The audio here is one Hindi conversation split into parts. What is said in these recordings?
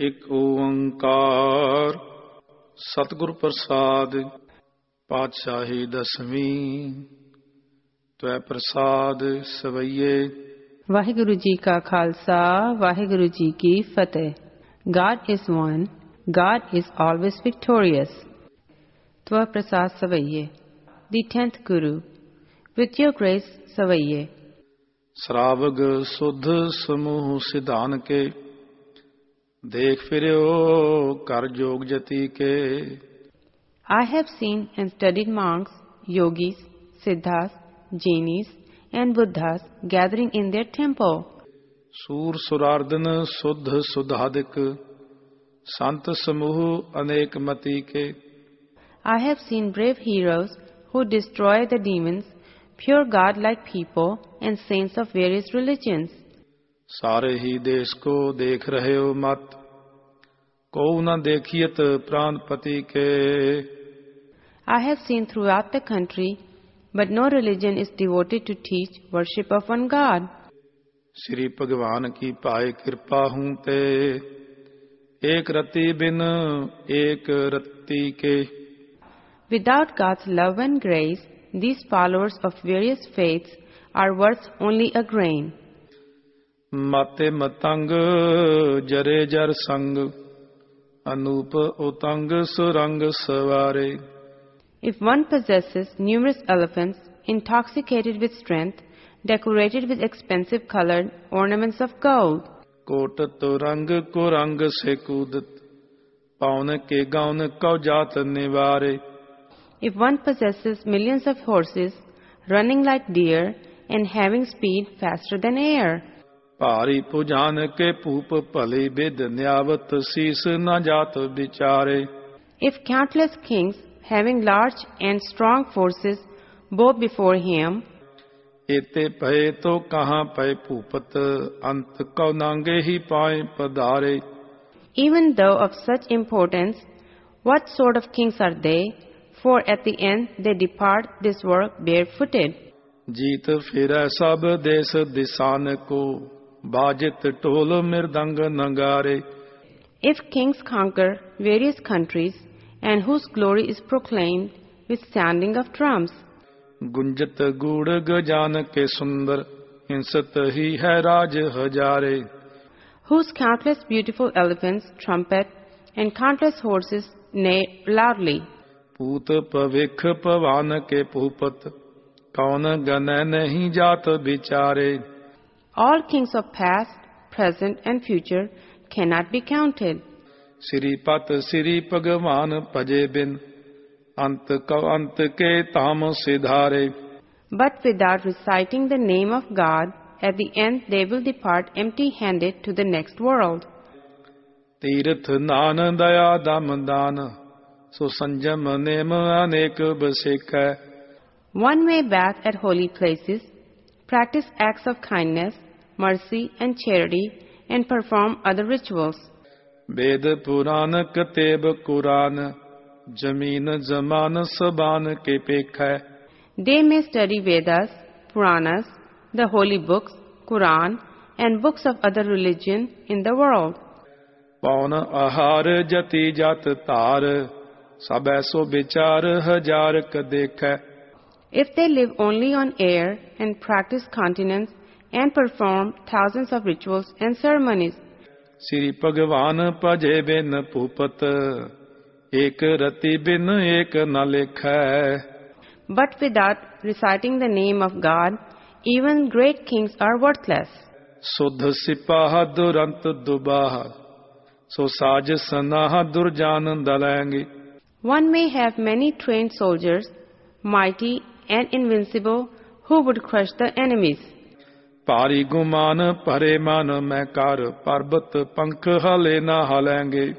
ਇੱਕ ਓੰਕਾਰ ਸਤਿਗੁਰ ਪ੍ਰਸਾਦ ਪਾਤਸ਼ਾਹੀ ਦਸਵੀਂ ਤਵੈ ਪ੍ਰਸਾਦ ਸਵਈਏ ਵਾਹਿਗੁਰੂ ਜੀ ਕਾ ਖਾਲਸਾ ਵਾਹਿਗੁਰੂ ਜੀ ਕੀ ਫਤਿਹ God is one God is always victorious Tva Prasad Savaiye The tenth Guru With your grace Savaiye ਸਰਾਵਗ ਸੁਧ देख फिर ओ कर योग जति के। I have seen and studied monks yogis siddhas Jains and Buddhas gathering in their temple सूर सुरार्दन शुद्ध सुधादिक संत समूह अनेक मति के I have seen brave heroes who destroy the demons pure God like people and saints of various religions सारे ही देश को देख रहे हो मत। को न देखियत प्राणपति के। I have seen throughout the country but no religion is devoted to teach worship of one God Shri भगवान की पाए कृपा हूँ ते। एक रति बिन एक रति के। Without God's love and grace these followers of various faiths are worth only a grain माते मतंग जरे जर संग अनूप उतंग सुरंग सवारे if one possesses numerous elephants intoxicated with strength decorated with expensive coloured ornaments of gold coat तो रंग को रंग से कूदत पौन के गौन कौ जात निवारे if one possesses millions of horses running like deer and having speed faster than air ਭਾਰੀ ਪੁਜਾਨ ਕੇ ਭੂਪ ਭਲੇ ਬਿਦ ਨਿਆਵਤ ਸੀਸ ਨ ਜਾਤ ਵਿਚਾਰੇ if countless kings, having large and strong forces, bow before him, ਇਤੇ ਭਏ ਤੋ ਕਹਾਂ ਪਏ ਭੂਪਤ ਅੰਤ ਕਉ ਨਾਂਗੇ ਹੀ ਪਾਏ ਪਧਾਰੇ even though of such importance, what sort of kings are they? For at the end they depart this world barefooted. ਜੀਤ ਫਿਰੈ ਸਭ ਦੇਸ ਦਿਸਾਨ ਕੋ Bajit tol mirdang nagare. If kings conquer various countries and whose glory is proclaimed with sounding of drums. गुंजत गुड़ गजान के सुंदर हिंसत ही है राज Hazare Whose countless beautiful elephants trumpet and countless horses neigh loudly. पूत पविख पवान के भूपत कौन गण नहीं जात बिचारे All kings of past, present, and future cannot be counted. Sri Sri Pagavan Pajebin But without reciting the name of God, at the end they will depart empty handed to the next world. One may bath at holy places, practice acts of kindness, mercy and charity and perform other rituals. They may study Vedas, Puranas, the holy books, Quran and books of other religion in the world. If they live only on air and practice continence and perform thousands of rituals and ceremonies. Sri Bhagavan Paje Bin Pupat Ek Rati Bin Ek But without reciting the name of God, even great kings are worthless. Sudha Sipaha Durant Dubaha So Saj Sanaha Dalangi One may have many trained soldiers, mighty and invincible, who would crush the enemies. ਭਾਰੀ ਗੁਮਾਨ ਭਰੇ ਮਨ ਮੈਂ ਕਰ ਪਰਬਤ ਪੰਖ ਹਲੇ ਨਾ ਹਲੈਂਗੇ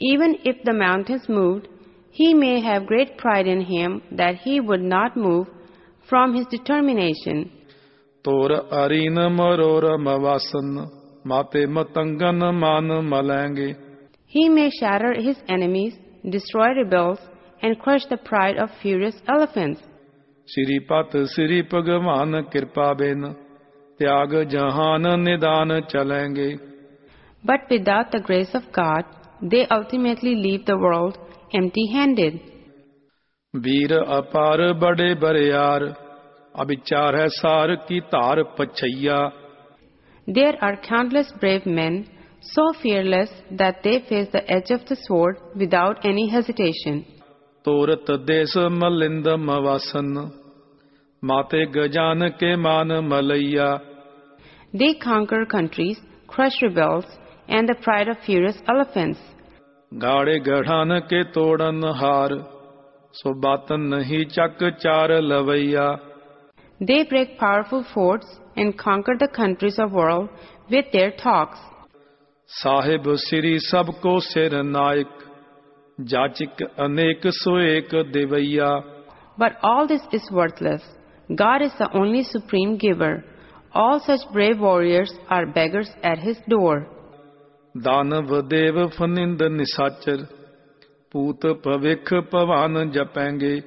Even if the mountains moved, he may have great pride in him that he would not move from his determination. ਤੋਰ arene ਮਰੋਰ ਮਵਾਸਨ ਮਾਤੇ ਮਤੰਗਨ Mann ਮਲੈਂਗੇ He may shatter his enemies, destroy rebels, and crush the pride of furious elephants. Shri ਪਤ ਸ੍ਰੀ ਭਗਵਾਨ ਕਿਰਪਾ ਬਿਨ त्याग जहान निदान चलेंगे। But without the grace of God they ultimately leave the world empty handed वीर अपार बड़े बरियार अभिचार है सार की तार पछैया। There are countless brave men so fearless that they face the edge of the sword without any hesitation तोरत देश मलिंद मवासन माते गजान के मान Malaiya. They conquer countries, crush rebels, and the pride of furious elephants. ਗਾੜੇ ਗੜਾਨ ਕੇ ਤੋੜਨ ਹਾਰ ਸੋ ਬਾਤਨ ਨਹੀਂ ਚੱਕ ਚਾਰ ਲਵਈਆ They break powerful forts and conquer the countries of world with their talks. ਸਾਹਿਬ ਸ੍ਰੀ ਸਭ ਕੋ ਸਿਰ ਨਾਇਕ ਜਾਚਿਕ ਅਨੇਕ ਸੋ ਏਕ ਦੇਵਈਆ But all this is worthless. God is the only supreme giver. All such brave warriors are beggars at his door. Danav Dev ਫਨਿੰਦ ਨਿਸਾਚਰ ਪੂਤ ਭਵਿਖ ਭਵਾਨ ਜਪੈਂਗੇ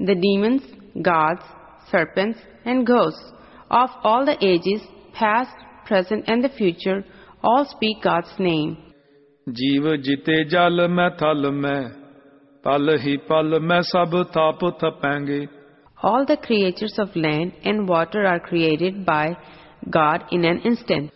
The demons, gods, serpents, and ghosts of all the ages, past, present, and the future, all speak God's name. ਜੀਵ ਜਿਤੇ ਜਲ ਮੈਂ ਥਲ ਮੈਂ ਪਲ ਹੀ ਪਲ ਮੈਂ ਸਭ ਥਾਪ ਥਪੈਂਗੇ all the creatures of land and water are created by God in an instant.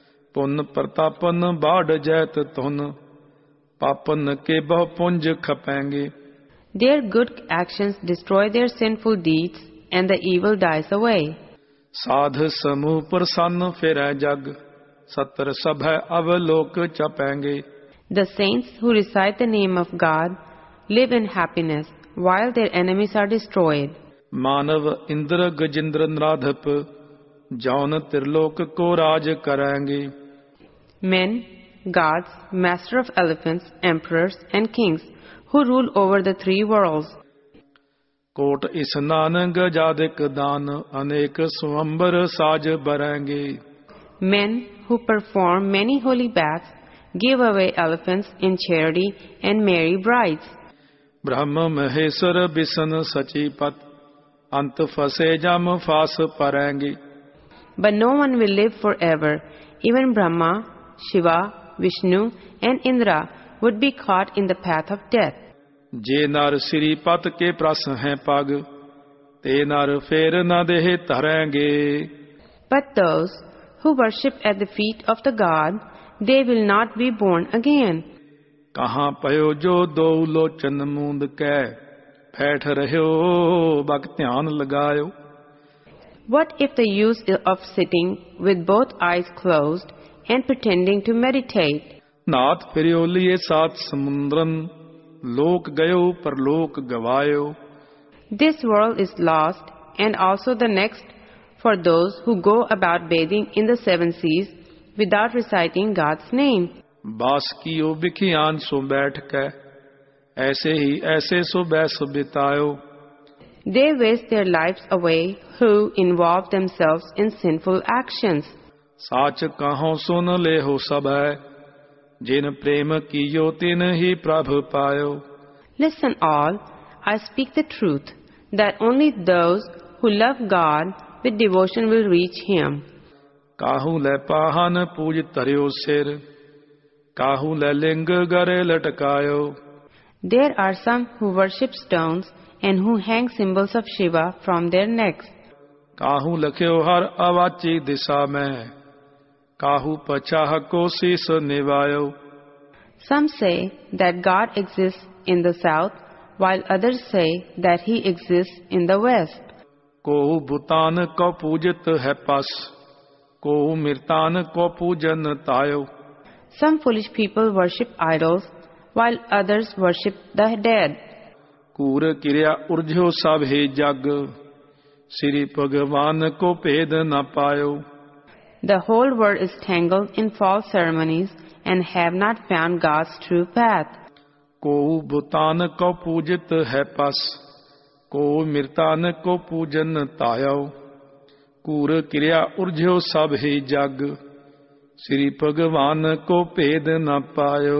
Their good actions destroy their sinful deeds and the evil dies away. साध समूह प्रसन्न फिर The saints who recite the name of God live in happiness while their enemies are destroyed. मानव इंद्र गजेंद्र नाधप जौन त्रिलोक को राज करेंगे men gods master of elephants emperors and kings who rule over the three world coat इस नानंग जादिक दान अनेक स्वंबर साज बरेंगे men who perform many holy bath give away elephants in charity and marry brides ब्रह्म महेश्वर बिशन सचिपत ਅੰਤ ਫਸੇ ਜਮ ਫਾਸ ਪਰਾਂਗੇ But no one will live forever. Even Brahma, Shiva, Vishnu, and Indra would be caught in the path of death. ਜੇ ਨਰ ਸ੍ਰੀ ਪਤ ਕੇ ਪ੍ਰਸ ਹੈ ਪਗ ਤੇ ਨਰ ਫੇਰ ਨ ਦੇਹ ਧਰਾਂਗੇ But those who worship at the feet of the God, they will not be born again. ਕਹਾਂ ਪਇਓ ਜੋ ਦੋ ਲੋਚਨ ਮੂੰਦ ਕੈ बैठ रहे हो बाकी ध्यान लगायो What if the use of sitting with both eyes closed and pretending to meditate? नाथ सात समुद्रन लोक गयो पर लोक गवायो This world is lost and also the next for those who go about bathing in the seven seas without reciting God's name. बास की ओ बिखियान सो बैठ के ऐसे ही ऐसे सुब ऐसु बितायो they waste their life away who involve themselves in sinful action साच कहो सुन ले हो सब है। जिन प्रेम कियो तिन ही प्रभु पायो। Listen all I speak the truth that only those who love God with devotion will reach him काहू ले पाहन पूज तरियो सिर काहू ले लिंग गरे लटकायो। There are some who worship stones and who hang symbols of Shiva from their necks. काहू लखियो हर अवाची दिशा में काहू पचाह को शीस निवायो Some say that God exists in the south, while others say that he exists in the west. कोहू भूतान को पूजित है पास कोहू मृतान को पूजन तायो Some foolish people worship idols while others worship the dead. कूर किरिया उर्जो सभे जग श्री भगवान को भेद न पायो The whole world is tangled in false ceremonies and have not found God's true path. को भूतान को पूजित है पस को मृतान को पूजन तायो कूर क्रिया उर्जो सभे जग श्री भगवान को भेद न पायो